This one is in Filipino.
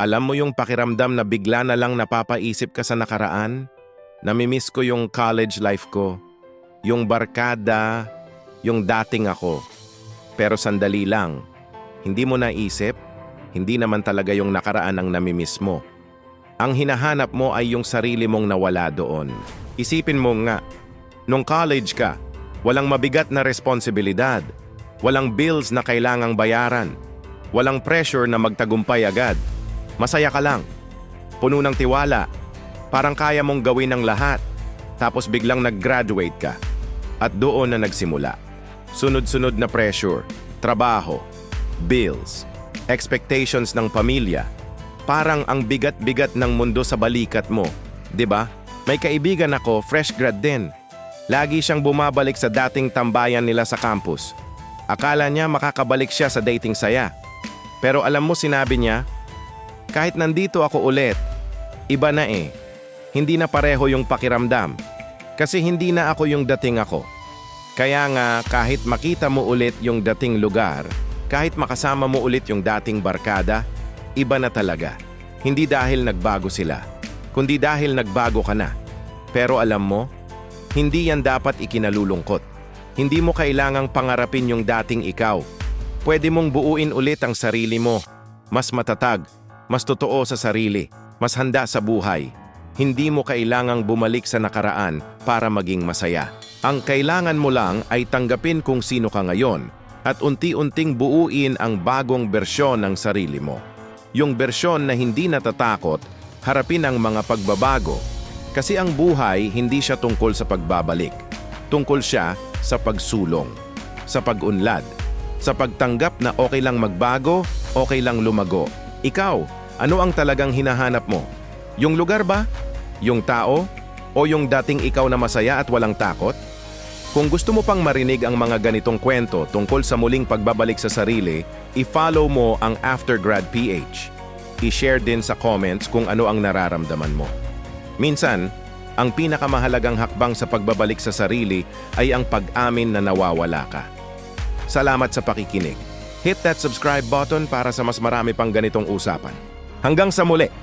Alam mo yung pakiramdam na bigla na lang napapaisip ka sa nakaraan? Namimiss ko yung college life ko. Yung barkada, yung dating ako. Pero sandali lang, hindi mo naisip, hindi naman talaga yung nakaraan ang namimiss mo. Ang hinahanap mo ay yung sarili mong nawala doon. Isipin mo nga, nung college ka, walang mabigat na responsibilidad, walang bills na kailangang bayaran, walang pressure na magtagumpay agad. Masaya ka lang, puno ng tiwala, parang kaya mong gawin ang lahat, tapos biglang nag-graduate ka. At doon na nagsimula. Sunod-sunod na pressure, trabaho, bills, expectations ng pamilya. Parang ang bigat-bigat ng mundo sa balikat mo, 'di ba? May kaibigan ako, fresh grad din. Lagi siyang bumabalik sa dating tambayan nila sa campus. Akala niya makakabalik siya sa dating saya. Pero alam mo sinabi niya, kahit nandito ako ulit, iba na eh. Hindi na pareho yung pakiramdam. Kasi hindi na ako yung dating ako. Kaya nga kahit makita mo ulit yung dating lugar, kahit makasama mo ulit yung dating barkada, iba na talaga. Hindi dahil nagbago sila, kundi dahil nagbago ka na. Pero alam mo, hindi yan dapat ikinalulungkot. Hindi mo kailangang pangarapin yung dating ikaw. Pwede mong buuin ulit ang sarili mo. Mas matatag, mas totoo sa sarili, mas handa sa buhay. Hindi mo kailangang bumalik sa nakaraan para maging masaya. Ang kailangan mo lang ay tanggapin kung sino ka ngayon at unti-unting buuin ang bagong bersyon ng sarili mo. Yung bersyon na hindi natatakot, harapin ang mga pagbabago. Kasi ang buhay hindi siya tungkol sa pagbabalik. Tungkol siya sa pagsulong, sa pag-unlad, sa pagtanggap na okay lang magbago, okay lang lumago. Ikaw, ano ang talagang hinahanap mo? Yung lugar ba? Yung tao? O yung dating ikaw na masaya at walang takot? Kung gusto mo pang marinig ang mga ganitong kwento tungkol sa muling pagbabalik sa sarili, i-follow mo ang Aftergrad PH. I-share din sa comments kung ano ang nararamdaman mo. Minsan, ang pinakamahalagang hakbang sa pagbabalik sa sarili ay ang pag-amin na nawawala ka. Salamat sa pakikinig. Hit that subscribe button para sa mas marami pang ganitong usapan. Hanggang sa muli!